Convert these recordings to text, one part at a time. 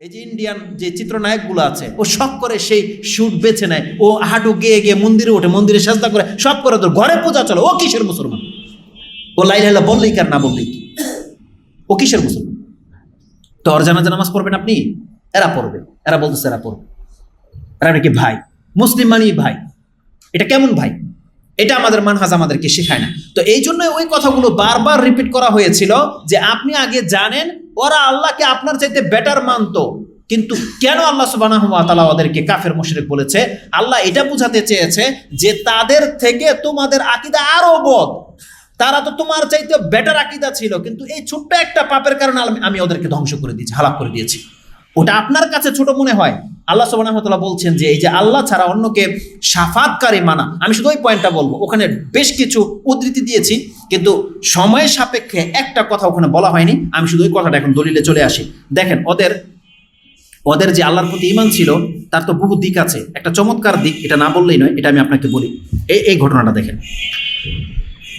এই যে ইন্ডিয়ান যে চিত্রনায়কগুলো আছে, ও সব করে সেই শুট বেছে নেয়। ও হাঁটু গিয়ে গিয়ে মন্দিরে ওঠে, মন্দিরে সাজদা করে সব করে তোর ঘরে পূজা চলে। ও কিসের মুসলমান? ও লাইলা বললেই কার না বললেই ও কিসের মুসলমান? তো ওর জানাজা নামাজ পড়বেন আপনি? এরা পড়বে। এরা বলতেছে এরা পড়বে। এরা নাকি ভাই। মুসলিম মানেই ভাই। এটা কেমন ভাই? এটা আমাদের মানহাজ আমাদেরকে শেখায় না। তো এই জন্য ওই কথাগুলো বারবার রিপিট করা হয়েছিল যে আপনি আগে জানেন ওরা আল্লাহকে আপনার চাইতে বেটার মানতো। কিন্তু কেন আল্লাহ সুবাহ ওদেরকে কাফের, মুশরিক বলেছে? আল্লাহ এটা বুঝাতে চেয়েছে যে তাদের থেকে তোমাদের আকিদা আরও বদ। তারা তো তোমার চাইতে বেটার আকিদা ছিল, কিন্তু এই ছোট্ট একটা পাপের কারণে আমি- ওদেরকে ধ্বংস করে দিয়েছি, হালাক করে দিয়েছি। ওটা আপনার কাছে ছোট মনে হয়? আল্লাহ সুবাহ বলছেন যে এই যে আল্লাহ ছাড়া অন্যকে সাফাতকারী মানা, আমি শুধু ওই পয়েন্টটা বলব, ওখানে বেশ কিছু উদ্ধৃতি দিয়েছি। কিন্তু সময় সাপেক্ষে একটা কথা ওখানে বলা হয়নি। আমি শুধু ওই কথাটা এখন দলিলে চলে আসি। দেখেন, ওদের ওদের যে আল্লাহর প্রতি ইমান ছিল, তার তো বহু দিক আছে। একটা চমৎকার দিক, এটা না বললেই নয়, এটা আমি আপনাকে বলি। এই এই ঘটনাটা দেখেন।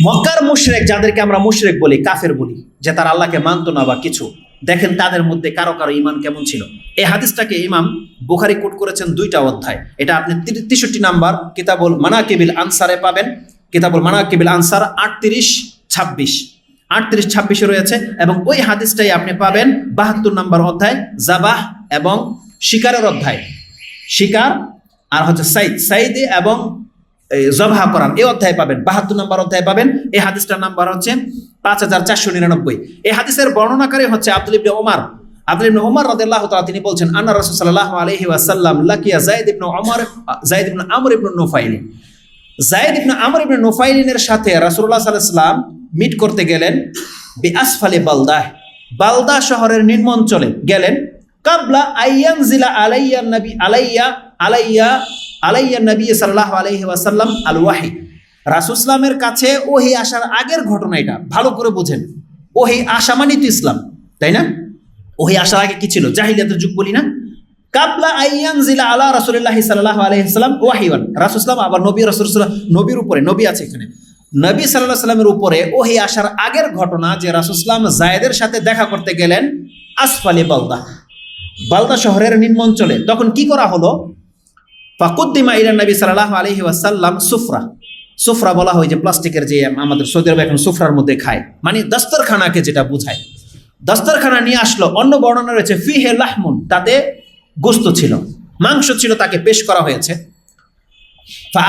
মক্কার মুশরেক, যাদেরকে আমরা মুশরেক বলি, কাফের বলি, যে তার আল্লাহকে মানতো না বা কিছু, দেখেন তাদের মধ্যে কারও কারও ইমান কেমন ছিল। এই হাদিসটাকে ইমাম বুখারি কোট করেছেন দুইটা অধ্যায়। এটা আপনি তেষট্টি নাম্বার কিতাবুল মানাকিবিল আনসারে পাবেন। কিতাবুল মানাকিবিল আনসার আটত্রিশ ছাব্বিশ। আটত্রিশ ছাব্বিশে রয়েছে এবং ওই হাদিসটাই আপনি পাবেন বাহাত্তর নম্বর অধ্যায় জাবাহ এবং শিকারের অধ্যায়। শিকার আর হচ্ছে সাইদ, সাইদে এবং জবাহ করান এই অধ্যায় পাবেন, বাহাত্তর নম্বর অধ্যায় পাবেন। এই হাদিসটার নাম্বার হচ্ছে পাঁচ হাজার চারশো নিরানব্বই। এই হাদিসের বর্ণনাকারী হচ্ছে আব্দুল ইবনে ওমর। আব্দুল ইবনে ওমর রাদিয়াল্লাহু তাআলা তিনি বলছেন, আন্না রাসূল সাল্লাল্লাহু আলাইহি ওয়াসাল্লাম লাকিয়া যায়েদ ইবনে ওমর, যায়েদ ইবনে আমর ইবনে নুফাইল। যায়েদ ইবনে আমর ইবনে নুফাইলিনের সাথে আলাইহি ওয়াসাল্লাম মিট করতে গেলেন বি আসফালি বালদাহ বালদা শহরের নিম্ন অঞ্চলে গেলেন। কাবলা আইয়ান জিলা আলাইয়া নবী আলাইয়া আলাইয়া আলাইয়া নবী সাল্লাল্লাহু আলাইহি ওয়াসাল্লাম আল ওয়াহি রাসূসলামের কাছে ওহি আসার আগের ঘটনা এটা। ভালো করে বুঝেন। ওহি আসা মানে তো ইসলাম, তাই না? ওহি আসার আগে কি ছিল? জাহিলিয়াতের যুগ বলি না? কাবলা আইয়ান জিলা আলা রাসূলুল্লাহ সাল্লাল্লাহু আলাইহি সাল্লাম ওয়াহিওয়ান রাসূসলাম আবার নবী রাসূলুল্লাহ নবীর উপরে, নবী আছে এখানে। নবী সাল্লাল্লাহু সাল্লামের উপরে ওহি আসার আগের ঘটনা যে রাসূসলাম জায়েদের সাথে দেখা করতে গেলেন আসফালি বালদা। বালদা শহরের নিম্ন অঞ্চলে তখন কি করা হলো? ফাকুদ্দিমা ইলা নবী সাল্লাল্লাহু আলাইহি ওয়াসাল্লাম সুফরা। সুফরা বলা হয় যে প্লাস্টিকের যে আমাদের সৌদি আরবে এখন সুফরার মধ্যে খায়। মানে দস্তরখানাকে যেটা বোঝায়। দস্তরখানা নিয়ে আসলো। অন্য বর্ণনা রয়েছে, ফিহে লাহমুন, তাতে গোস্ত ছিল, মাংস ছিল তাকে পেশ করা হয়েছে।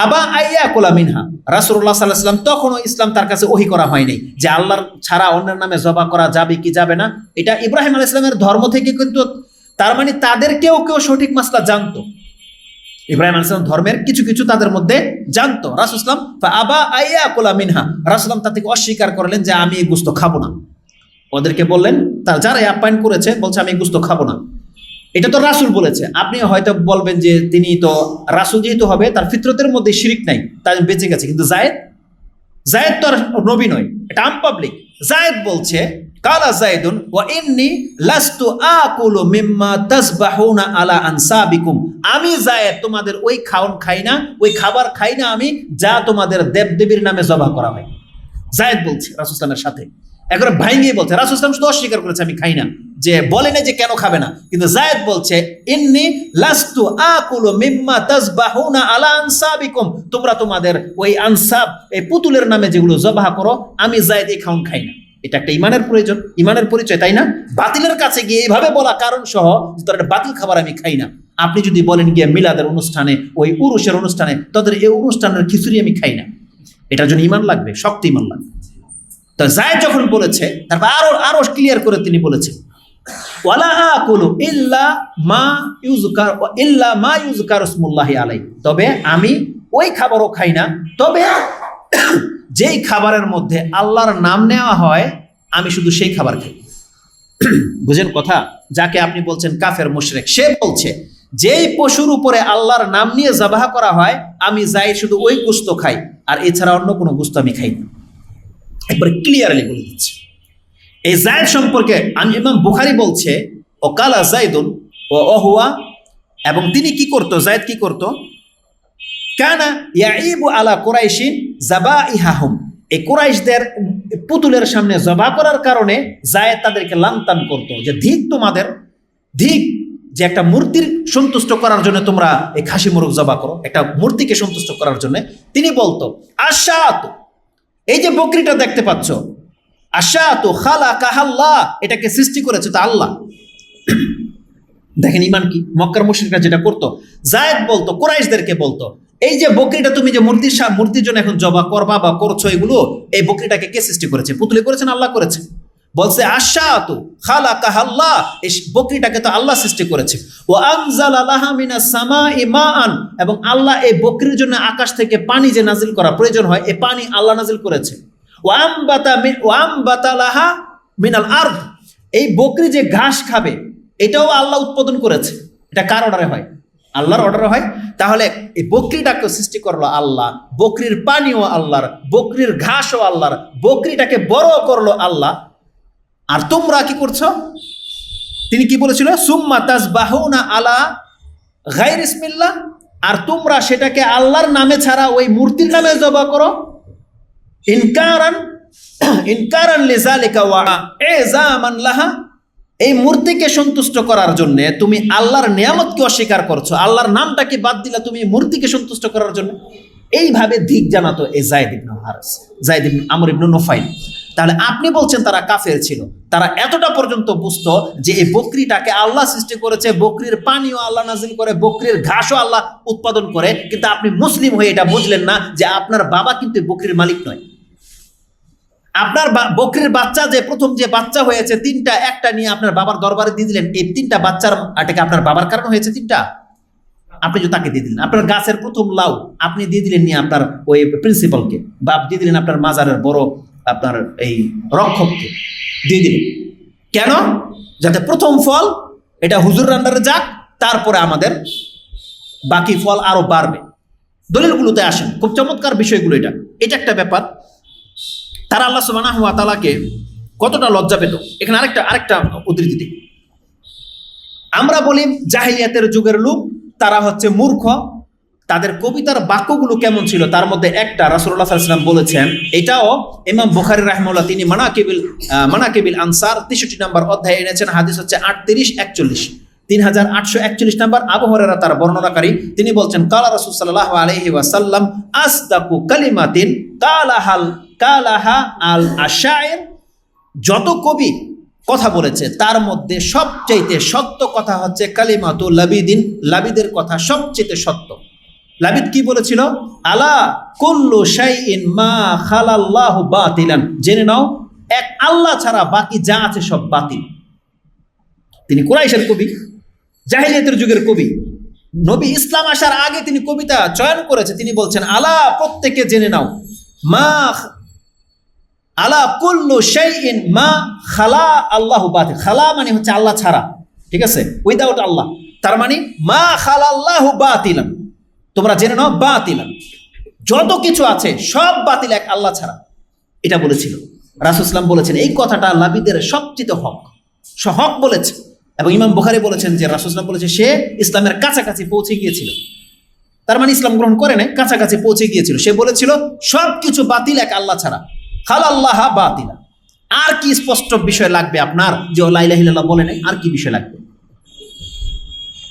আবা আইয়া কোলা মিনহা। রাসুল্লাহ সাল্লাহ সাল্লাম তখনও ইসলাম তার কাছে ওহি করা হয়নি যে আল্লাহর ছাড়া অন্যের নামে জবা করা যাবে কি যাবে না। এটা ইব্রাহিম আলাহ ইসলামের ধর্ম থেকে কিন্তু তার মানে তাদের কেউ সঠিক মাসলা জানতো। ইব্রাহিম আলাহ ইসলাম ধর্মের কিছু কিছু তাদের মধ্যে জানতো। রাসুসলাম আবা আইয়া কোলা মিনহা। রাসুলাম তা থেকে অস্বীকার করলেন যে, আমি এই গুস্ত খাব না। ওদেরকে বললেন, তার যারা আপ্যায়ন করেছে, বলছে, আমি এই গুস্ত খাব না। এটা তো রাসুল বলেছে। আপনি হয়তো বলবেন যে তিনি তো রাসুল যেহেতু হবে, তার ফিতরতের মধ্যে শিরিক নাই, তাই বেঁচে গেছে। কিন্তু জায়েদ জায়েদ তো আর নবী নয়, এটা আম পাবলিক জায়েদ বলছে, কালা লাস্তু মিম্মা আলা আমি জায়েদ, তোমাদের ওই খাওন খাই না, ওই খাবার খাই না আমি, যা তোমাদের দেবদেবীর নামে জবা করা হয়। জায়েদ বলছে রাসুল সাথে। একবারে ভাইঙ্গিয়ে বলছে, রাসুল ইসলাম শুধু অস্বীকার করেছে, আমি খাই না। যে বলে না যে কেন খাবে না, কিন্তু জায়েদ বলছে, ইন্নি লাস্তু আকুলু মিম্মা তাসবাহুনা আলা আনসাবিকুম। তোমরা তোমাদের ওই আনসাব, এই পুতুলের নামে যেগুলো জবাহ করো, আমি জায়েদ এই খাউন খাই না। এটা একটা ইমানের প্রয়োজন, ইমানের পরিচয়, তাই না? বাতিলের কাছে গিয়ে এইভাবে বলা কারণ সহ তোর একটা বাতিল খাবার আমি খাই না। আপনি যদি বলেন গিয়ে মিলাদের অনুষ্ঠানে, ওই উরুষের অনুষ্ঠানে, তাদের এই অনুষ্ঠানের খিচুড়ি আমি খাই না। এটার জন্য ইমান লাগবে, শক্তি ইমান লাগবে। তো জায়দ যখন বলেছে, তারপর আরও আরও ক্লিয়ার করে তিনি বলেছেন তবে আমি ওই খাবারও খাই না। তবে যেই খাবারের মধ্যে আল্লাহর নাম নেওয়া হয়, আমি শুধু সেই খাবার খাই। বুঝেন কথা? যাকে আপনি বলছেন কাফের, মুশরেক, সে বলছে, যেই পশুর উপরে আল্লাহর নাম নিয়ে জবাহ করা হয়, আমি যাই শুধু ওই গুস্ত খাই, আর এছাড়া অন্য কোনো গুস্ত আমি খাই না। একবারে ক্লিয়ারলি বলে দিচ্ছে। এই জায়দ সম্পর্কে আমি ইমাম বুখারি বলছে ও কালা জায়দুন ও অহুয়া এবং তিনি কি করতো, জায়দ কি করতো? কানা ইয়াইবু আলা কোরাইশিন জাবা ইহাহুম এই কোরাইশদের পুতুলের সামনে জবা করার কারণে জায়েদ তাদেরকে লান্তান করতো, যে ধিক তোমাদের, ধিক যে একটা মূর্তির সন্তুষ্ট করার জন্য তোমরা এই খাসি মোরগ জবা করো, একটা মূর্তিকে সন্তুষ্ট করার জন্য। তিনি বলতো আশাত এই যে বকরিটা দেখতে পাচ্ছ আশা তো খালা কাহাল্লা এটাকে সৃষ্টি করেছে তো আল্লাহ। দেখেন ইমান কি? মক্কার মুশ্রিকরা যেটা করতো, জায়দ বলতো, কোরাইশদেরকে বলতো, এই যে বকরিটা তুমি যে মূর্তির মূর্তির জন্য এখন জবা করবা বা করছ এগুলো, এই বকরিটাকে কে সৃষ্টি করেছে? পুতুলে করেছেন, আল্লাহ করেছে বলছে আশাতু খালা কাহাল্লাহ এই বকরিটাকে তো আল্লাহ সৃষ্টি করেছে। ও আনজাল সামাই মাআন। এবং আল্লাহ এই বকরির জন্য আকাশ থেকে পানি যে নাজিল করা প্রয়োজন হয় এই পানি আল্লাহ নাজিল করেছে। ও আমবাতা মিন ও আমবাতা মিনাল আরদ। এই বকরি যে ঘাস খাবে, এটাও আল্লাহ উৎপাদন করেছে। এটা কার অর্ডারে হয়? আল্লাহর অর্ডারে হয়। তাহলে এই বকরিটাকে সৃষ্টি করল আল্লাহ, বকরির পানিও আল্লাহর, বকরির ঘাসও আল্লাহর, বকরিটাকে বড় করল আল্লাহ। আর তোমরা কি করছ? তিনি কি বলেছিল? সুম্মা তাজবাহুনা আলা গাইর ইসমিল্লাহ আর তোমরা সেটাকে আল্লাহর নামে ছাড়া ওই মূর্তির নামে জবা করো। ইনকারান ইনকারান লিজালিকা ওয়া এজামান লাহা। এই মূর্তিকে সন্তুষ্ট করার জন্য তুমি আল্লাহর নিয়ামতকে অস্বীকার করছ। আল্লাহর নামটাকে বাদ দিলা তুমি মূর্তিকে সন্তুষ্ট করার জন্য। এইভাবে দিক জানাতো এ জায়দ ইবনু হারস, জায়দ ইবনু আমর ইবনু নোফাইল। তাহলে আপনি বলছেন তারা কাফের ছিল। তারা এতটা পর্যন্ত বুঝতো যে এই বকরিটাকে আল্লাহ সৃষ্টি করেছে, বকরির পানিও আল্লাহ নাজিল করে, বকরির ঘাসও আল্লাহ উৎপাদন করে, কিন্তু আপনি মুসলিম হয়ে এটা বুঝলেন না যে আপনার বাবা কিন্তু বকরির মালিক নয়। আপনার বকরির বাচ্চা যে, প্রথম যে বাচ্চা হয়েছে, তিনটা, একটা নিয়ে আপনার বাবার দরবারে দিয়ে দিলেন, এই তিনটা বাচ্চার এটাকে আপনার বাবার কারণে হয়েছে তিনটা। আপনি যে তাকে দিয়ে দিলেন, আপনার গাছের প্রথম লাউ আপনি দিয়ে দিলেন নিয়ে আপনার ওই প্রিন্সিপালকে বা দিয়ে দিলেন আপনার মাজারের বড় আপনার এই রক্ষককে। দিয়ে দিলেন কেন? যাতে প্রথম ফল এটা হুজুর রান্নারে যাক, তারপরে আমাদের বাকি ফল আরও বাড়বে। দলিলগুলোতে আসেন। খুব চমৎকার বিষয়গুলো এটা। এটা একটা ব্যাপার। তারা আল্লাহ সুবাহ তালাকে কতটা লজ্জা পেত। এখানে আরেকটা আরেকটা উদ্ধৃতি দিই। আমরা বলি জাহিলিয়াতের যুগের লোক, তারা হচ্ছে মূর্খ। তাদের কবিতার বাক্যগুলো কেমন ছিল? তার মধ্যে একটা রাসুল্লাহ সাল্লাম বলেছেন, এটাও ইমাম বুখারি রাহমুল্লাহ তিনি মানাকিবিল মানাকিবিল আনসার তেষট্টি নম্বর অধ্যায় এনেছেন, হাদিস হচ্ছে আটত্রিশ একচল্লিশ। তিন হাজার আটশো একচল্লিশ নম্বর আবহরেরা তার বর্ণনাকারী, তিনি বলছেন, কালা রাসুল সাল্লাহ আলহি ওয়াসাল্লাম আসদাকু কালিমাতিন কালাহাল, কালাহা আল আশায়ের যত কবি কথা বলেছে, তার মধ্যে সবচাইতে সত্য কথা হচ্ছে, কালিমাতু লাবিদিন, লাবিদের কথা সবচেয়ে সত্য। লাবিদ কি বলেছিল? আলা কুল্লু শাইইন মা খালাল্লাহু বাতিলান। জেনে নাও, এক আল্লাহ ছাড়া বাকি যা আছে সব বাতিল। তিনি কুরাইশের কবি, জাহিলিয়াতের যুগের কবি। নবী ইসলাম আসার আগে তিনি কবিতা চয়ন করেছে। তিনি বলছেন, আলা প্রত্যেকে জেনে নাও, মা আলা কুল্লু শাইইন মা খালা আল্লাহু বাতিল। খালা মানে হচ্ছে আল্লাহ ছাড়া। ঠিক আছে? উইদাউট আল্লাহ। তার মানে মা খালা আল্লাহু বাতিলান। তোমরা জেনে নাও বাতিলান যত কিছু আছে, সব বাতিল এক আল্লাহ ছাড়া। এটা বলেছিল। রাসুসলাম বলেছেন, এই কথাটা লাবিদের সবচেয়ে হক। হক বলেছে। এবং ইমাম বুখারি বলেছেন যে রাসুসলাম বলেছে, সে ইসলামের কাছাকাছি পৌঁছে গিয়েছিল। তার মানে ইসলাম গ্রহণ করে নাই, কাছাকাছি পৌঁছে গিয়েছিল। সে বলেছিল, সব কিছু বাতিল এক আল্লাহ ছাড়া। খাল আল্লাহ বাতিলা। আর কি স্পষ্ট বিষয় লাগবে আপনার? যে লাইলাহিল্লাহ বলে নাই, আর কি বিষয় লাগবে?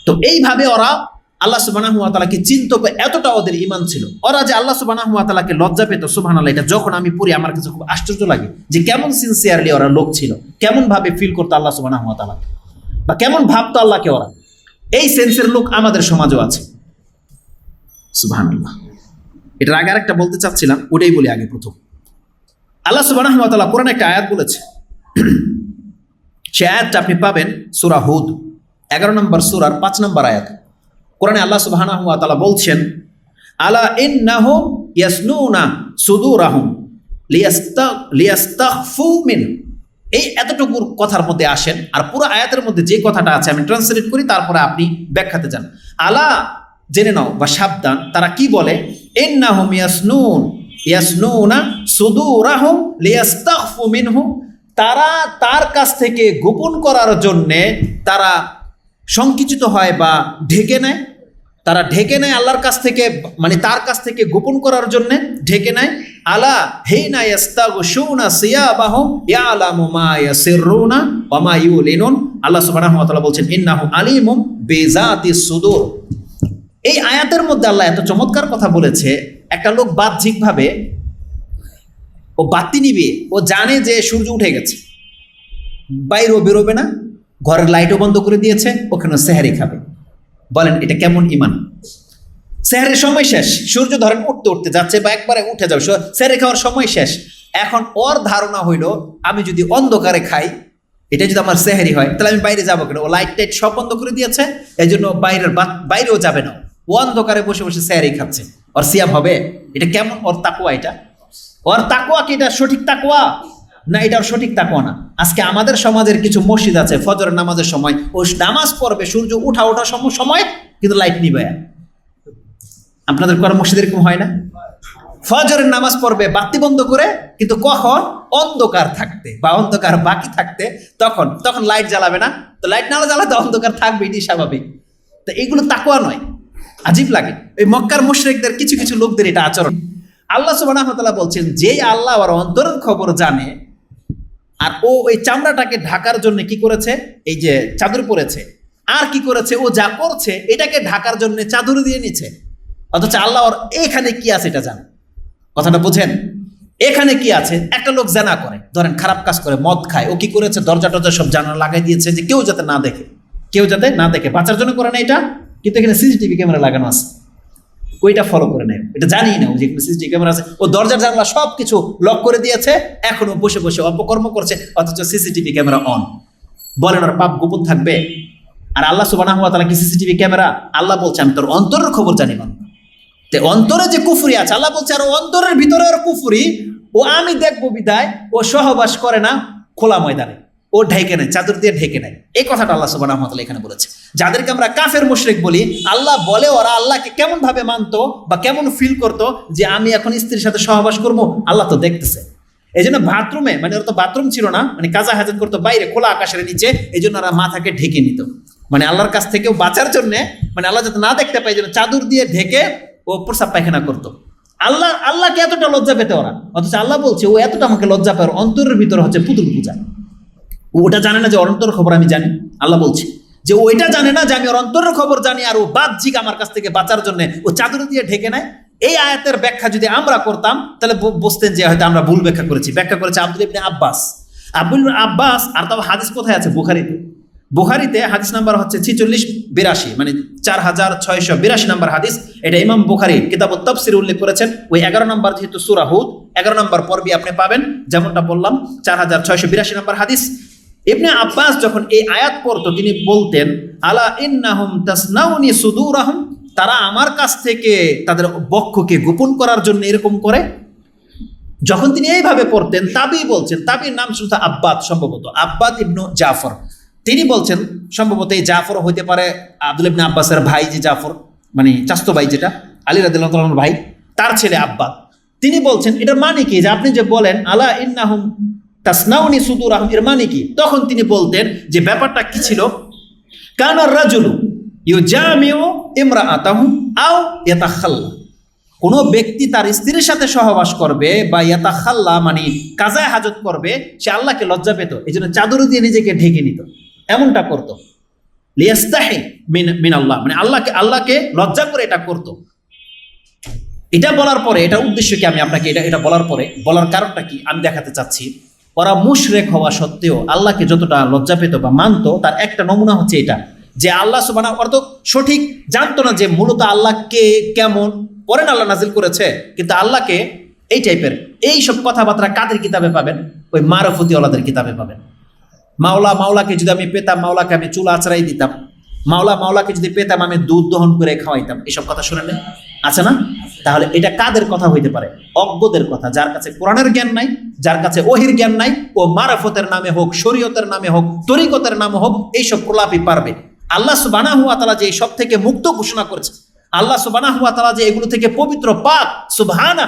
তো এইভাবে ওরা আল্লাহ সুবাহ তালাকে চিন্ত এতটা ওদের ইমান ছিল। ওরা যে আল্লাহ সুবাহ তালাকে লজ্জা পেত সুবাহ আল্লাহ এটা যখন আমি পড়ি, আমার কাছে খুব আশ্চর্য লাগে যে কেমন সিনসিয়ারলি ওরা লোক ছিল কেমন ভাবে ফিল করতো আল্লাহ সুবাহ তালাকে বা কেমন ভাবতো আল্লাহকে ওরা। এই সেন্সের লোক আমাদের সমাজও আছে। সুবাহ এটার আগে আরেকটা বলতে চাচ্ছিলাম, ওটাই বলি আগে প্রথম। আল্লাহ সুবাহ কোরআন একটা আয়াত বলেছে। সে আয়াতটা আপনি পাবেন সুরা হুদ, এগারো নম্বর সুরার পাঁচ নম্বর আয়াত। কোরআনে আল্লাহ সুবাহ বলছেন, আলা ইন নাহুম ইয়াসনুনা সুদুরাহুম লিয়াস্তাগফু মিন এই এতটুকুর কথার মধ্যে আসেন আর পুরো আয়াতের মধ্যে যে কথাটা আছে আমি ট্রান্সলেট করি, তারপরে আপনি ব্যাখ্যাতে যান। আলা জেনে নাও বা সাবধান, তারা কি বলে? ইন্নাহুম ইয়াসনুন, ইয়াসনুনা সুদুরাহুম লিয়াস্তাগফু মিনহু। তারা তার কাছ থেকে গোপন করার জন্যে তারা সংকুচিত হয় বা ঢেকে নেয়। তারা ঢেকে নেয় আল্লাহর কাছ থেকে মানে তার কাছ থেকে গোপন করার জন্য ঢেকে নেয়। আলা হেইনা ইয়াস্তাগশুনা সিয়াবাহুম ইয়ালামু মা ইয়াসিররুনা ওয়া মা ইউলিনুন। আল্লাহ সুবহানাহু ওয়া তাআলা বলছেন, ইন্নাহু আলিমুম বিজাতিস সুদূর। এই আয়াতের মধ্যে আল্লাহ এত চমৎকার কথা বলেছে, একটা লোক বাহ্যিকভাবে ও বাতি নিবে ও জানে যে সূর্য উঠে গেছে। বাইরেও বেরোবে না ঘরের লাইটও বন্ধ করে দিয়েছে, ওখানে সেহারি খাবে। বলেন, এটা কেমন ইমান সেহারের সময় শেষ। সূর্য ধরেন উঠতে উঠতে যাচ্ছে বা একবারে উঠে যাবে। সেহারি খাওয়ার সময় শেষ। এখন ওর ধারণা হইল, আমি যদি অন্ধকারে খাই, এটা যদি আমার সেহারি হয়, তাহলে আমি বাইরে যাব কেন? ও লাইট টাইট সব বন্ধ করে দিয়েছে এই জন্য বাইরের বাইরেও যাবে না ও। অন্ধকারে বসে বসে সেহারি খাচ্ছে। ওর সিয়াম হবে? এটা কেমন? ওর তাকুয়া এটা? ওর তাকুয়া কি? এটা সঠিক তাকুয়া না এটা সঠিক তাকুয়া না। আজকে আমাদের সমাজের কিছু মসজিদ আছে, ফজরের নামাজের সময় ও নামাজ পড়বে, সূর্য উঠা ওঠা সম- সময়, কিন্তু লাইট নিবে। আপনাদের কোন মসজিদ এরকম হয় না? ফজরের নামাজ পড়বে, বাতি বন্ধ করে, কিন্তু কখন? অন্ধকার থাকতে, বা অন্ধকার বাকি থাকতে, তখন তখন লাইট জ্বালাবে না। তো লাইট না জ্বালাতে অন্ধকার থাকবে এটি স্বাভাবিক। তো এগুলো তাকুয়া নয়, আজীব লাগে। এই মক্কার মুশরিকদের, কিছু কিছু লোকদের এটা আচরণ। আল্লাহ তাআলা বলছেন, যেই আল্লাহ আর অন্তরের খবর জানে আর ও ওই চামড়াটাকে ঢাকার জন্য কি করেছে? এই যে চাদর পরেছে। আর কি করেছে? ও যা করছে, এটাকে ঢাকার জন্য চাদর দিয়ে নিচ্ছে। অথচ আল্লাহ ওর এখানে কি আছে এটা জানে? কথাটা বুঝেন? এখানে কি আছে? একটা লোক জানা করে। ধরেন খারাপ কাজ করে, মদ খায়। ও কি করেছে? দরজা টরজা সব জানা লাগাই দিয়েছে যে কেউ যাতে না দেখে। কেউ যাতে না দেখে। বাঁচার জন্য করে না এটা? কিন্তু এখানে সিসিটিভি ক্যামেরা লাগানো আছে। ওইটা ফলো করে নেয়। এটা জানি না যে সিসিটিভি ক্যামেরা আছে। ও দরজার জানলা সব কিছু লক করে দিয়েছে, এখনও বসে বসে অপকর্ম করছে, অথচ সিসিটিভি ক্যামেরা অন বলেন ওর পাপ গোপন থাকবে? আর আল্লাহ সুবানাহু ওয়া তাআলা কি সিসিটিভি ক্যামেরা আল্লাহ বলছে, আমি তোর অন্তরের খবর জানি না। তে অন্তরে যে কুফরি আছে, আল্লাহ বলছে, আর অন্তরের ভিতরে ওর কুফরি, ও আমি দেখব বিদায়, ও সহবাস করে না খোলা ময়দানে। ও ঢেকে নেয়, চাদর দিয়ে ঢেকে নেয়। এই কথাটা আল্লাহ সুবাহ এখানে বলেছে। যাদেরকে আমরা কাফের মুশরিক বলি, আল্লাহ বলে ওরা আল্লাহকে কেমন ভাবে মানতো বা কেমন ফিল করতো যে আমি এখন স্ত্রীর সাথে সহবাস করব? আল্লাহ তো দেখতেছে। এই জন্য বাথরুমে মানে ওরা তো বাথরুম ছিল না মানে কাজা হাজাত করতো, বাইরে খোলা আকাশের নিচে এই জন্য ওরা মাথাকে ঢেকে নিত। মানে আল্লাহর কাছ থেকেও বাঁচার জন্য মানে আল্লাহ যাতে না দেখতে এই জন্য চাদর দিয়ে ঢেকে ও প্রসাব পায়খানা করতো। আল্লাহ, আল্লাহকে এতটা লজ্জা পেতে ওরা। অথচ আল্লাহ বলছে, ও এতটা আমাকে লজ্জা পায় অন্তরের ভিতরে হচ্ছে পুতুল পূজা। ওটা জানে না যে অন্তর খবর আমি জানি। আল্লাহ বলছে যে ওইটা জানে না যে আমি ওর অন্তরের খবর জানি আর ও বাহ্যিক আমার কাছ থেকে বাঁচার জন্য ও চাদর দিয়ে ঢেকে নেয়। এই আয়াতের ব্যাখ্যা যদি আমরা করতাম, তাহলে বু- বুঝতেন যে হয়তো আমরা ভুল ব্যাখ্যা করেছি। ব্যাখ্যা করেছে আব্দুল ইবনে আব্বাস। আব্দুল আব্বাস, আর তাও হাদিস কোথায় আছে? বুখারিতে। বুখারিতে হাদিস নাম্বার হচ্ছে ছিচল্লিশ, বিরাশি মানে চার হাজার ছয়শো বিরাশি নাম্বার হাদিস। এটা ইমাম বুখারি কিতাব তফসির উল্লেখ করেছেন। ওই এগারো নম্বর যেহেতু সুরাহুদ এগারো নম্বর পর্বে আপনি পাবেন। যেমনটা বললাম, চার হাজার ছয়শো বিরাশি নম্বর হাদিস। ইবনে আব্বাস যখন এই আয়াত পড়তো, তিনি বলতেন, আলা ইন্নাহুম তাসনাউনি সুদুরাহুম? তারা আমার কাছ থেকে তাদের বক্ষকে গোপন করার জন্য এরকম করে। যখন তিনি এইভাবে পড়তেন, তাবি বলছেন, তাবির নাম শুধু আব্বাদ সম্ভবত, আব্বাদ ইবনু জাফর। তিনি বলছেন, সম্ভবত এই জাফর হইতে পারে আব্দুল ইবনে আব্বাসের ভাই যে জাফর মানে চাস্তো ভাই যেটা, আলী রাদিল্লাহ তাআলার ভাই, তার ছেলে আব্বাদ। তিনি বলছেন, এটার মানে কি? যে আপনি যে বলেন, আলা ইন্নাহুম তাসনাউনি সুদুর আহম এর মানে কি? তখন তিনি বলতেন যে ব্যাপারটা কি ছিল? কানার রাজুলু ইউজামিউ ইমরাআতাহু আও ইয়াতাখাল্লা। কোনো ব্যক্তি তার স্ত্রীর সাথে সহবাস করবে বা ইয়াতা খাল্লা মানে কাজায় হাজত করবে, সে আল্লাহকে লজ্জা পেত এই জন্য চাদর দিয়ে নিজেকে ঢেকে নিত। এমনটা করতো। লিয়াস্তাহি মিন মিন আল্লাহ মানে আল্লাহকে আল্লাহকে লজ্জা করে এটা করতো। এটা বলার পরে, এটা উদ্দেশ্য কি আমি আপনাকে এটা এটা বলার পরে, বলার কারণটা কি আমি দেখাতে চাচ্ছি? ওরা মুশরেক হওয়া সত্ত্বেও আল্লাহকে যতটা লজ্জা পেত বা মানত, তার একটা নমুনা হচ্ছে এটা, যে আল্লাহ সুবানা ওরা তো সঠিক জানতো না যে মূলত আল্লাহকে কেমন পরেন আল্লাহ নাজিল করেছে, কিন্তু আল্লাহকে এই টাইপের এই সব কথাবার্তা কাদের কিতাবে পাবেন? ওই মারফতিওয়ালাদের কিতাবে পাবেন। মাওলা, মাওলাকে যদি আমি পেতাম, মাওলাকে আমি চুল আছড়াই দিতাম। মাওলা, মাওলাকে যদি পেতাম, আমি দুধ দহন করে খাওয়াইতাম। এসব কথা শুনে নেন আছে না? তাহলে এটা কাদের কথা হইতে পারে? অজ্ঞদের কথা, যার কাছে কোরআনের জ্ঞান নাই, যার কাছে ওহির জ্ঞান নাই, ও মারাফতের নামে হোক, শরীয়তের নামে হোক, তরিকতের নামে হোক, এইসব প্রলাপই পারবে। আল্লাহ সুবানা হুয়া তালা যে সব থেকে মুক্ত ঘোষণা করেছে, আল্লাহ সুবানা হুয়া তালা যে এগুলো থেকে পবিত্র পাক সুবহানা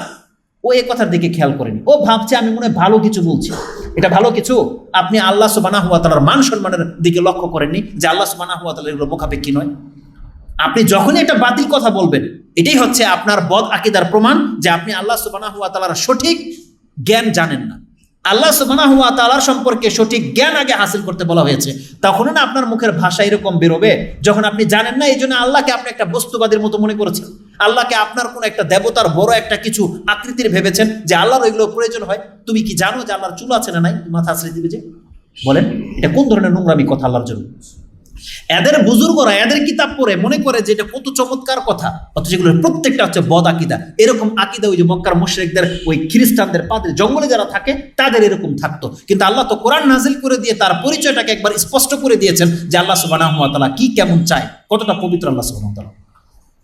ও এই কথার দিকে খেয়াল করেনি। ও ভাবছে, আমি মনে ভালো কিছু বলছি। এটা ভালো কিছু? আপনি আল্লাহ সুবানা হুয়া তালার মান সম্মানের দিকে লক্ষ্য করেননি যে আল্লাহ সুবানা হুয়া তালা এগুলো মুখাপেক্ষি নয়? আপনি যখনই একটা বাতিল কথা বলবেন, এটাই হচ্ছে আপনার বদ আকিদার প্রমাণ যে আপনি আল্লাহ সুবানাহু ওয়া তাআলার সঠিক জ্ঞান জানেন না। আল্লাহ সুবানাহু ওয়া তাআলার সম্পর্কে সঠিক জ্ঞান আগে হাসিল করতে বলা হয়েছে। তখন না আপনার মুখের ভাষা এরকম বেরোবে যখন আপনি জানেন না এই জন্য আল্লাহকে আপনি একটা বস্তুবাদীর মতো মনে করেছেন। আল্লাহকে আপনার কোন একটা দেবতার বড় একটা কিছু আকৃতির ভেবেছেন যে আল্লাহর ওইগুলো প্রয়োজন হয়। তুমি কি জানো যে আল্লাহর চুল আছে না নাই? মাথা আশ্রয় দিবে যে? বলেন, এটা কোন ধরনের নোংরামি কথা আল্লাহর জন্য? এদের বুজুর্গরা এদের কিতাব পড়ে মনে করে যে এটা কত চমৎকার কথা। অথচ এগুলোর প্রত্যেকটা হচ্ছে বদ আকিদা। এরকম আকিদা ওই যে মক্কার মুশরিকদের, ওই খ্রিস্টানদের পাদের জঙ্গলে যারা থাকে, তাদের এরকম থাকতো। কিন্তু আল্লাহ তো কোরআন নাজিল করে দিয়ে তার পরিচয়টাকে একবার স্পষ্ট করে দিয়েছেন যে আল্লাহ সুবহানাহু ওয়া কি কেমন চায়। কতটা পবিত্র আল্লাহ ওয়া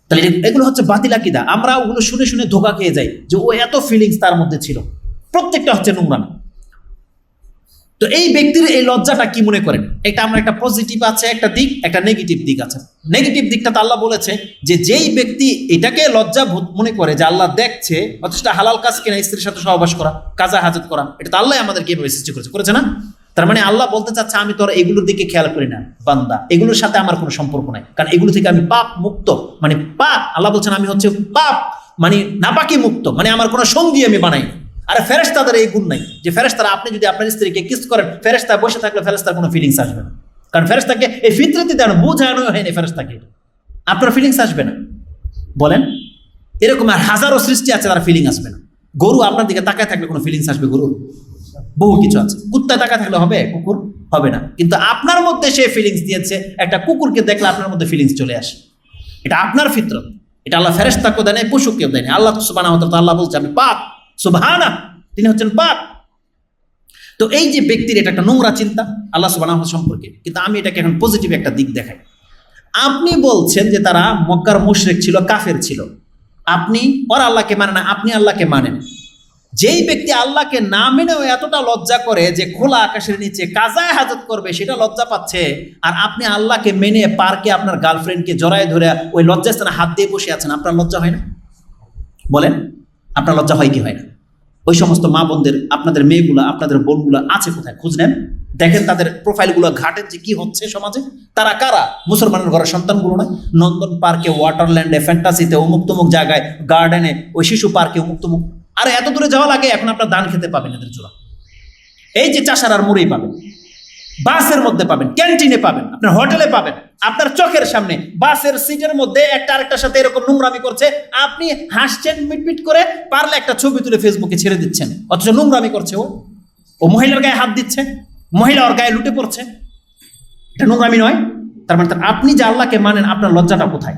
তাহলে এগুলো হচ্ছে বাতিল আকিদা। আমরা ওগুলো শুনে শুনে ধোকা খেয়ে যাই যে ও এত ফিলিংস তার মধ্যে ছিল। প্রত্যেকটা হচ্ছে নোংরামি। তো এই ব্যক্তির এই লজ্জাটা কি মনে করেন? এটা আমরা একটা পজিটিভ আছে, একটা দিক, একটা নেগেটিভ দিক আছে। নেগেটিভ দিকটা তো আল্লাহ বলেছে যে যেই ব্যক্তি এটাকে লজ্জা মনে করে যে আল্লাহ দেখছে অথচটা হালাল কাজ কিনা, স্ত্রীর সাথে সহবাস করা, কাজা হাজত করা, এটা তো আল্লাহ আমাদেরকে এভাবে সৃষ্টি করেছে। করেছে না? তার মানে আল্লাহ বলতে চাচ্ছে, আমি তোর এগুলোর দিকে খেয়াল করি না, বান্দা। এগুলোর সাথে আমার কোনো সম্পর্ক নাই। কারণ এগুলো থেকে আমি পাপ মুক্ত মানে পাপ, আল্লাহ বলছেন, আমি হচ্ছে পাপ মানে নাপাকি মুক্ত মানে আমার কোনো সঙ্গী আমি বানাই। আরে ফেরেশতাদের এই গুণ নাই যে ফেরেশতারা, আপনি যদি আপনার স্ত্রীকে কিস করেন ফেরেশতা বসে থাকলে ফেরেশতার কোনো ফিলিংস আসবে না। কারণ ফেরেশতাকে এই ফিতরতি দেন, বোঝানো হয়নি ফেরেশতাকে। আপনার ফিলিংস আসবে না। বলেন, এরকম আর হাজারো সৃষ্টি আছে, তার ফিলিং আসবে না। গরু আপনার দিকে তাকায় থাকলে কোনো ফিলিংস আসবে গরু বহু কিছু আছে। কুত্তায় তাকায় থাকলে হবে, কুকুর হবে না। কিন্তু আপনার মধ্যে সে ফিলিংস দিয়েছে, একটা কুকুরকে দেখলে আপনার মধ্যে ফিলিংস চলে আসে। এটা আপনার ফিতরত। এটা আল্লাহ ফেরেস্তাকেও দেয় পশুকেও দেয় আল্লাহ সুবাহ আল্লাহ বলছে, আমি পাক সুবহানা তিনি হচ্ছেন পাক। তো এই যে ব্যক্তির এটা একটা নোংরা চিন্তা, আল্লাহ সুবাহ সম্পর্কে। কিন্তু আমি এটাকে এখন পজিটিভ একটা দিক দেখাই। আপনি বলছেন যে তারা মক্কার মুশরেক ছিল, কাফের ছিল। আপনি, ওর আল্লাহকে মানে না, আপনি আল্লাহকে মানেন। যেই ব্যক্তি আল্লাহকে না মেনেও এতটা লজ্জা করে যে খোলা আকাশের নিচে কাজায় হাজত করবে, সেটা লজ্জা পাচ্ছে। আর আপনি আল্লাহকে মেনে পার্কে আপনার গার্লফ্রেন্ডকে জড়ায় ধরে ওই লজ্জাস্থানে হাত দিয়ে বসে আছেন, আপনার লজ্জা হয় না? বলেন। আপনার লজ্জা হয় কি হয় না? ওই সমস্ত মা বোনদের, আপনাদের মেয়েগুলো, আপনাদের বোনগুলো আছে কোথায়? খোঁজ নেন। দেখেন তাদের প্রোফাইলগুলো ঘাটে যে কি হচ্ছে সমাজে। তারা কারা? মুসলমানের ঘরের সন্তানগুলো নয়। নন্দন পার্কে, ওয়াটারল্যান্ডে, ফ্যান্টাসিতে, অমুক জায়গায়, গার্ডেনে, ওই শিশু পার্কে, অমুক তমুক। আরে এত দূরে যাওয়া লাগে, এখন আপনার দান খেতে পাবেন এদের জোড়া। এই যে চাষার আর মুড়েই পাবেন। বাসের মধ্যে পাবেন, ক্যান্টিনে পাবেন, আপনার হোটেলে পাবেন, আপনার চোখের সামনে বাসের সিটের মধ্যে একটা আরেকটার সাথে এরকম নোংরামি করছে, আপনি হাসছেন, মিটমিট করে পারলে একটা ছবি তুলে ফেসবুকে ছেড়ে দিচ্ছেন, অথচ নোংরামি করছে ও। ও মহিলার গায়ে হাত দিচ্ছে, মহিলা ওর গায়ে লুটে পড়ছে। এটা নোংরামি নয়, তার মানে আপনি যে আল্লাহকে মানেন, আপনার লজ্জাটা কোথায়?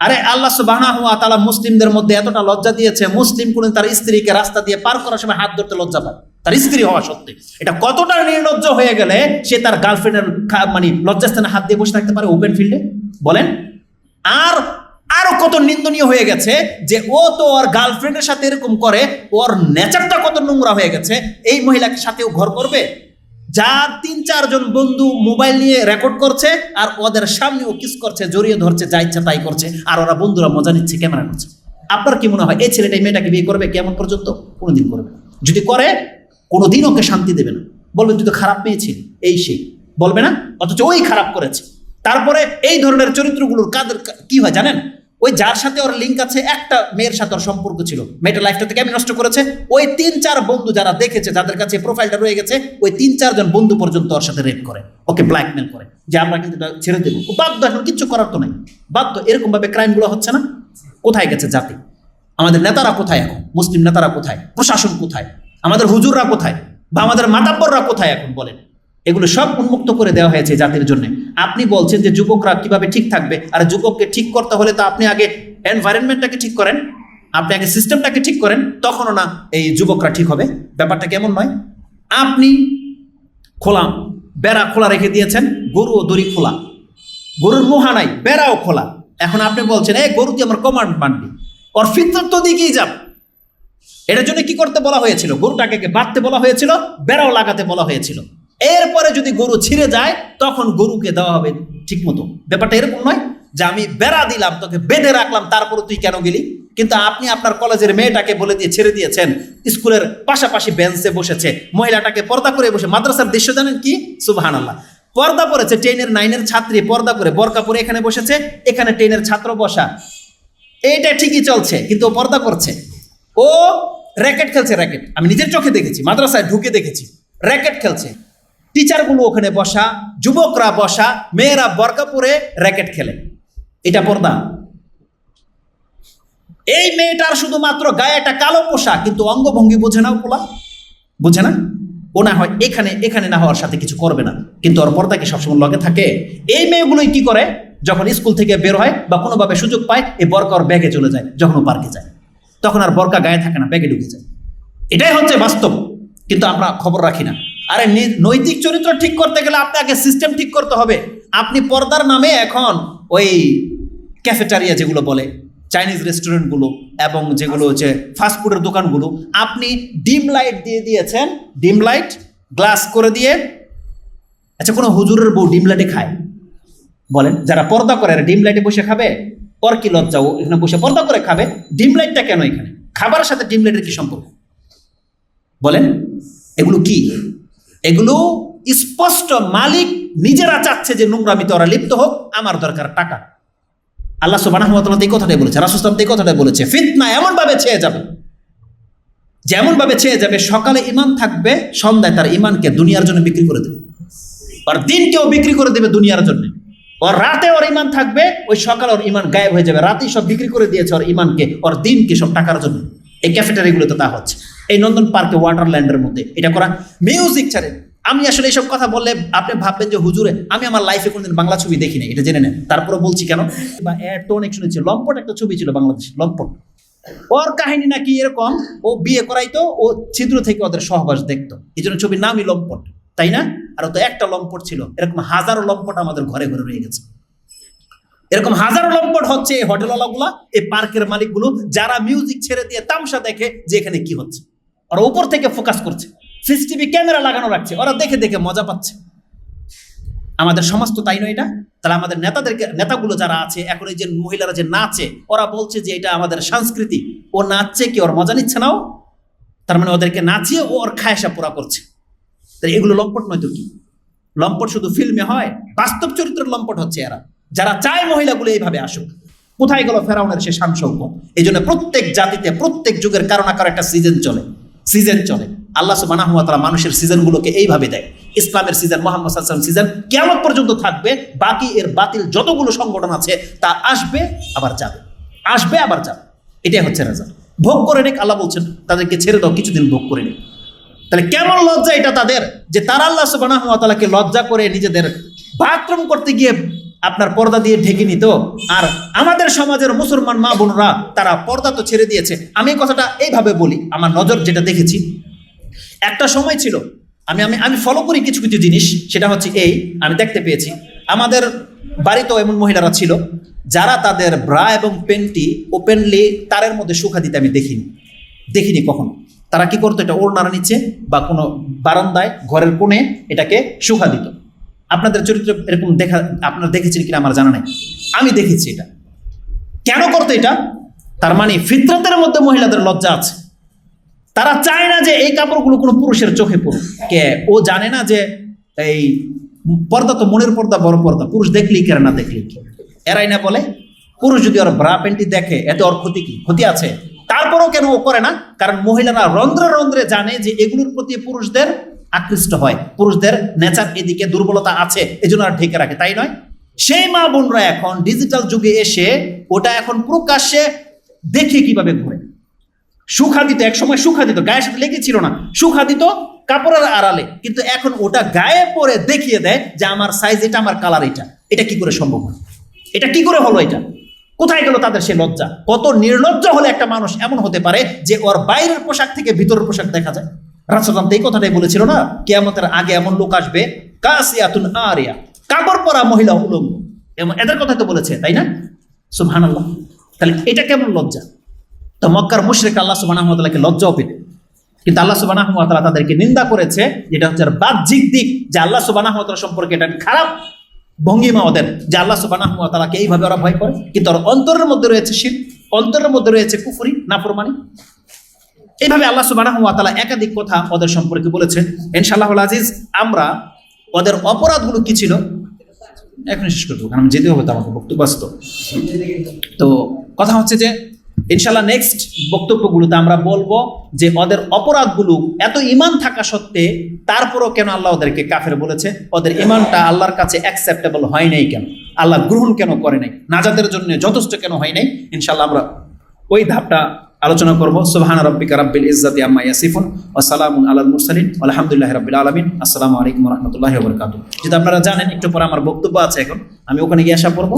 আরে আল্লাহ সুবহানাহু ওয়া তাআলা মুসলিমদের মধ্যে এতটা লজ্জা দিয়েছে, মুসলিম কোন তার স্ত্রীকে রাস্তা দিয়ে পার করার সময় হাত ধরতে লজ্জা পায়। তার স্ত্রী হওয়া সত্ত্বে এটা কতটা নির্লজ্জ হয়ে গেলে সে তার গার্লফ্রেন্ডের মানে লজ্জাস্থানে হাত দিয়ে বসে থাকতে পারে ওপেন ফিল্ডে বলেন। আর আরও কত নিন্দনীয় হয়ে গেছে যে ও তো ওর গার্লফ্রেন্ডের সাথে এরকম করে, ওর নেচারটা কত নোংরা হয়ে গেছে, এই মহিলাকে সাথেও ঘর করবে? যার তিন চারজন বন্ধু মোবাইল নিয়ে রেকর্ড করছে আর ওদের সামনে ও কিস করছে, জড়িয়ে ধরছে, যা ইচ্ছা তাই করছে, আর ওরা বন্ধুরা মজা নিচ্ছে ক্যামেরা করছে। আপনার কি মনে হয়, এই ছেলেটা মেয়েটাকে বিয়ে করবে? কেমন পর্যন্ত? কোনোদিন করবে যদি করে কোনোদিন ওকে শান্তি দেবে না। বলবে তুই তো খারাপ মেয়ে ছিল এই সেই। বলবে না, অথচ ওই খারাপ করেছে। তারপরে এই ধরনের চরিত্রগুলোর কাদের, কি হয় জানেন? ওই যার সাথে ওর লিঙ্ক আছে, একটা মেয়ের সাথে ওর সম্পর্ক ছিল। মেয়েটা লাইফটা থেকে আমি নষ্ট করেছে। ওই তিন চার বন্ধু যারা দেখেছে, যাদের কাছে প্রোফাইলটা রয়ে গেছে, ওই তিন চারজন বন্ধু পর্যন্ত ওর সাথে রেপ করে, ওকে ব্ল্যাকমেল করে, যে আমরা কিন্তু ছেড়ে দেবো। বাধ্য এখন, কিচ্ছু করার তো নাই। বাধ্য এরকম ভাবে ক্রাইমগুলো হচ্ছে না। কোথায় গেছে জাতি? আমাদের নেতারা কোথায় এখন? মুসলিম নেতারা কোথায়? প্রশাসন কোথায়? আমাদের হুজুররা কোথায়? বা আমাদের মাতাব্বররা কোথায় এখন বলেন? এগুলো সব উন্মুক্ত করে দেওয়া হয়েছে জাতির জন্য। আপনি বলছেন যে যুবকরা কীভাবে ঠিক থাকবে? আর যুবককে ঠিক করতে হলে তো আপনি আগে এনভায়রনমেন্টটাকে ঠিক করেন। আপনি আগে সিস্টেমটাকে ঠিক করেন, তখনও না এই যুবকরা ঠিক হবে। ব্যাপারটা কেমন নয়? আপনি খোলা, বেড়া খোলা রেখে দিয়েছেন, গরু ও দড়ি খোলা। গরুর মোহা নাই, বেড়াও খোলা। এখন আপনি বলছেন এই গরু তুই আমার কমান্ড মানবি ওর ফিতর তো দিকেই যাব। এটার জন্য কি করতে বলা হয়েছিল? গরুটাকে বাঁধতে বলা হয়েছিল? বেড়াও লাগাতে বলা হয়েছিল। এরপরে যদি গরু ছিঁড়ে যায়, তখন গরুকে দেওয়া হবে ঠিক মতো ব্যাপারটা এরকম নয় যে আমি বেড়া দিলাম, তোকে বেঁধে রাখলাম তারপরে তুই কেন গেলি? কিন্তু আপনি আপনার কলেজের মেয়েটাকে বলে দিয়ে ছেড়ে দিয়েছেন। স্কুলের পাশাপাশি বেঞ্চে বসেছে। মহিলাটাকে পর্দা করে বসে। মাদ্রাসার দৃশ্য জানেন কি? সুবাহান আল্লাহ পর্দা পরেছে টেনের নাইনের ছাত্রী পর্দা করে বরকা পরে এখানে বসেছে। এখানে টেনের ছাত্র বসা। এইটা ঠিকই চলছে, কিন্তু পর্দা করছে। ও র্যাকেট খেলছে র্যাকেট। আমি নিজের চোখে দেখেছি, মাদ্রাসায় ঢুকে দেখেছি। র্যাকেট খেলছে। টিচারগুলো ওখানে বসা, যুবকরা বসা, মেয়েরা বরকা পরে র্যাকেট খেলে। এটা পর্দা। এই মেয়েটার শুধুমাত্র গায়ে একটা কালো পোশাক, কিন্তু অঙ্গভঙ্গি বোঝে না পোলা। বোঝে না? ও না হয় এখানে এখানে না হওয়ার সাথে কিছু করবে না। কিন্তু ওর পর্দা কি সবসময় লগে থাকে? এই মেয়েগুলোই কি করে? যখন স্কুল থেকে বের হয় বা কোনোভাবে সুযোগ পায় এই বরকা ওর ব্যাগে চলে যায়, যখন ও পার্কে যায়। তখন আর বরকা গায়ে থাকে না, ব্যাগে ঢুকে যায়। এটাই হচ্ছে বাস্তব, কিন্তু আমরা খবর রাখি না। আরে নৈতিক চরিত্র ঠিক করতে গেলে আপনাকে সিস্টেম ঠিক করতে হবে। আপনি পর্দার নামে এখন ওই ক্যাফেটারিয়া যেগুলো বলে চাইনিজ রেস্টুরেন্টগুলো এবং যেগুলো হচ্ছে ফাস্টফুডের দোকানগুলো, আপনি ডিম লাইট দিয়ে দিয়েছেন, ডিম লাইট গ্লাস করে দিয়ে আচ্ছা কোনো হুজুরের বউ ডিম লাইটে খায়? বলেন, যারা পর্দা করে ডিম লাইটে বসে খাবে? ওর কি লজ্জা? ও এখানে বসে পর্দা করে খাবে। ডিম লাইটটা কেন এখানে? খাবারের সাথে ডিম লাইটের কি সম্পর্ক? বলেন, এগুলো কি? এগুলো স্পষ্ট মালিক নিজেরা চাচ্ছে যে নোংরামিতে ওরা লিপ্ত হোক, আমার দরকার টাকা। আল্লাহ সুবাহ এই কথাটাই বলেছে রাসুসলাম এই কথাটাই বলেছে, ফিতনা এমন ভাবে ছেয়ে যাবে যেমন ভাবে ছেয়ে যাবে, সকালে ইমান থাকবে, সন্ধ্যায় তার ইমানকে দুনিয়ার জন্য বিক্রি করে দেবে। আর দিনকেও বিক্রি করে দেবে দুনিয়ার জন্য। ওর রাতে ওর ইমান থাকবে, ওই সকালে ওর ইমান গায়েব হয়ে যাবে। রাতেই সব বিক্রি করে দিয়েছে ওর ইমানকে ওর দিনকে সব টাকার জন্য। এই ক্যাফেটারিগুলোতে তা হচ্ছে। এই নন্দন পার্কে ওয়াটারল্যান্ডের মধ্যে এটা করা। মিউজিক ছাড়ে। আমি আসলে এইসব কথা বললে আপনি ভাববেন যে, হুজুরে, আমি আমার লাইফে কোনোদিন বাংলা ছবি দেখিনি এটা জেনে নেন। তারপরে বলছি কেন? বা তো অনেক শুনেছি লম্পট একটা ছবি ছিল বাংলাদেশ, লম্পট। ওর কাহিনী নাকি এরকম, ও বিয়ে করাইতো, ও ছিদ্র থেকে ওদের সহবাস দেখতো। এই জন্য ছবির নামই লম্পট, তাই না? আর তো একটা লম্পট ছিল। এরকম হাজারো লম্পট আমাদের ঘরে ঘরে রয়ে গেছে। এরকম হাজারো লম্পট হচ্ছে এই হোটেলওয়ালাগুলা, এই পার্কের মালিকগুলো, যারা মিউজিক ছেড়ে দিয়ে তামসা দেখে যে এখানে কি হচ্ছে। ওরা উপর থেকে ফোকাস করছে। সিসিটিভি ক্যামেরা লাগানো রাখছে। ওরা দেখে দেখে মজা পাচ্ছে। আমাদের সমাজ তো তাই নয় এটা? তাহলে আমাদের নেতাদেরকে নেতাগুলো যারা আছে, এখন এই যে মহিলারা যে নাচে, ওরা বলছে যে এটা আমাদের সংস্কৃতি। ও নাচছে কি, ওর মজা নিচ্ছে নাও তার মানে ওদেরকে নাচিয়ে ও ওর খায়সা পুরা করছে। তাহলে এগুলো লম্পট নয় তো কি? লম্পট শুধু ফিল্মে হয়, বাস্তব চরিত্রের লম্পট হচ্ছে এরা। যারা চায় মহিলাগুলো এইভাবে আসুক। কোথায় গেল ফেরাউনের সে শানসৌক এই জন্য প্রত্যেক জাতিতে, প্রত্যেক যুগের কারও না কারও একটা সিজন চলে। সিজন চলে। আল্লাহ সুবাহ মানুষের সিজনগুলোকে এইভাবে দেয়। ইসলামের সিজন মোহাম্মদ সিজন কেমন পর্যন্ত থাকবে। বাকি এর বাতিল যতগুলো সংগঠন আছে, তা আসবে, আবার যাবে। আসবে, আবার যাবে। এটাই হচ্ছে রেজাল্ট ভোগ করে নিক, আল্লাহ বলছেন, তাদেরকে ছেড়ে দাও, কিছুদিন ভোগ করে নিক। তাহলে কেমন লজ্জা এটা তাদের? যে তারা আল্লাহ সুবাহকে লজ্জা করে নিজেদের বাথরুম করতে গিয়ে আপনার পর্দা দিয়ে ঢেকে নিত। আর আমাদের সমাজের মুসলমান মা বোনরা, তারা পর্দা তো ছেড়ে দিয়েছে। আমি কথাটা এইভাবে বলি, আমার নজর যেটা দেখেছি। একটা সময় ছিল, আমি আমি আমি ফলো করি কিছু কিছু জিনিস, সেটা হচ্ছে এই, আমি দেখতে পেয়েছি। আমাদের বাড়িতেও এমন মহিলারা ছিল, যারা তাদের ব্রা এবং পেন্টি ওপেনলি তারের মধ্যে শুকা দিতে আমি দেখিনি। দেখিনি কখনো। তারা কি করতো? এটা ওড়নার নিচে বা কোনো বারান্দায়, ঘরের কোণে এটাকে শুকা দিত। আপনাদের চরিত্র এরকম দেখা, আপনারা দেখেছেন কিনা আমার জানা নাই। আমি দেখেছি এটা। কেন করতো এটা? তার মানে ফিতরতের মধ্যে মহিলাদের লজ্জা আছে। তারা চায় না যে এই কাপড়গুলো কোনো পুরুষের চোখে পড়ুক। কে? ও জানে না যে এই পর্দা তো মনের পর্দা, বড় পর্দা। পুরুষ দেখলেই কেন না দেখলেই কি? এরাই না বলে, পুরুষ যদি ওর ব্রা প্যান্টি দেখে, এতে ওর ক্ষতি কি? ক্ষতি আছে? তারপরেও কেন ও করে না? কারণ মহিলারা রন্ধ্রে রন্ধ্রে জানে যে এগুলোর প্রতি পুরুষদের আকৃষ্ট হয়। পুরুষদের নেচার এদিকে দুর্বলতা আছে, এজন্য আর ঢেকে রাখে, তাই নয়? সেই মা বোনরা এখন ডিজিটাল যুগে এসে ওটা এখন প্রকাশ্যে দেখে কীভাবে ঘুরে। সুখা দিত এক সময় সুখা দিত গায়ের সাথে লেগেছিল না। সুখা দিত কাপড়ের আড়ালে, কিন্তু এখন ওটা গায়ে পরে দেখিয়ে দেয় যে আমার সাইজ এটা, আমার কালার এটা। এটা কি করে সম্ভব হয় এটা কি করে হলো এটা? কোথায় গেল তাদের সে লজ্জা? কত নির্লজ্জ হলে একটা মানুষ এমন হতে পারে যে ওর বাইরের পোশাক থেকে ভিতরের পোশাক দেখা যায়? রাসুলাম তো এই কথাটাই বলেছিল না? কেয়ামতের আগে এমন লোক আসবে, কাসিয়াতুন আরিয়া, কাপড় পরা মহিলা উলঙ্গ। এমন এদের কথা তো বলেছে, তাই না? সুবহানাল্লাহ। তাহলে এটা কেমন লজ্জা? তো মক্কার মুশরিক আল্লাহ সুবানাহতালাকে লজ্জাও পেতে কিন্তু আল্লাহ সুবানাহতালা তাদেরকে নিন্দা করেছে, যেটা হচ্ছে বাহ্যিক দিক, যে আল্লাহ সুবানাহতালা সম্পর্কে এটা খারাপ ভঙ্গিমা ওদের, যে আল্লাহ সুবানাহতালাকে এইভাবে ওরা ভয় করে। কিন্তু ওর অন্তরের মধ্যে রয়েছে শির, অন্তরের মধ্যে রয়েছে কুফুরি, নাফরমানি। এইভাবে আল্লাহ সুবাহ তালা একাধিক কথা ওদের সম্পর্কে বলেছেন। ইনশাল্লাহ আজিজ, আমরা ওদের অপরাধগুলো কি ছিল? এখন শেষ করে দেবো, কারণ যেতে হবে তো আমাকে বক্তব্য। তো কথা হচ্ছে যে ইনশাল্লাহ নেক্সট বক্তব্যগুলোতে আমরা বলব যে ওদের অপরাধগুলো এত ইমান থাকা সত্ত্বে তারপরও কেন আল্লাহ ওদেরকে কাফের বলেছে? ওদের ইমানটা আল্লাহর কাছে অ্যাকসেপ্টেবল হয় নাই কেন? আল্লাহ গ্রহণ কেন করে নাই? নাজাদের জন্য যথেষ্ট কেন হয় নাই? ইনশাল্লাহ আমরা ওই ধাপটা আলোচনা করব। সুবহান রব্বিকা রাব্বিল ইজ্জাতি আম্মা ইয়াসিফুন ওয়া সালামুন আলাল মুরসালিন। আলহামদুলিল্লাহি রাব্বিল আলামিন। আসসালামু আলাইকুম রাহমাতুল্লাহি ওয়া বারাকাতুহু। যেটা আপনারা জানেন, একটু পরে আমার বক্তব্য আছে এখন। আমি ওখানে গিয়ে আসা পড়ব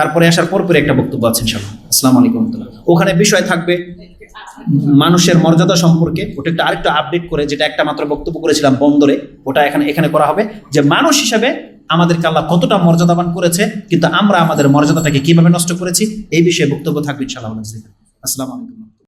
তারপরে আসার পর পরে একটা বক্তব্য আছেন সব আসসালামু আলাইকুম ওখানে বিষয় থাকবে মানুষের মর্যাদা সম্পর্কে। ওটা একটু আরেকটু আপডেট করে, যেটা একটা মাত্র বক্তব্য করেছিলাম বন্দরে। ওটা এখানে এখানে করা হবে যে মানুষ হিসাবে আমাদেরকে আল্লাহ কতটা মর্যাদাবান করেছে, কিন্তু আমরা আমাদের মর্যাদাটাকে কীভাবে নষ্ট করেছি, এই বিষয়ে বক্তব্য থাকবে ইনশাআল্লাহ। আসসালামু আলাইকুম।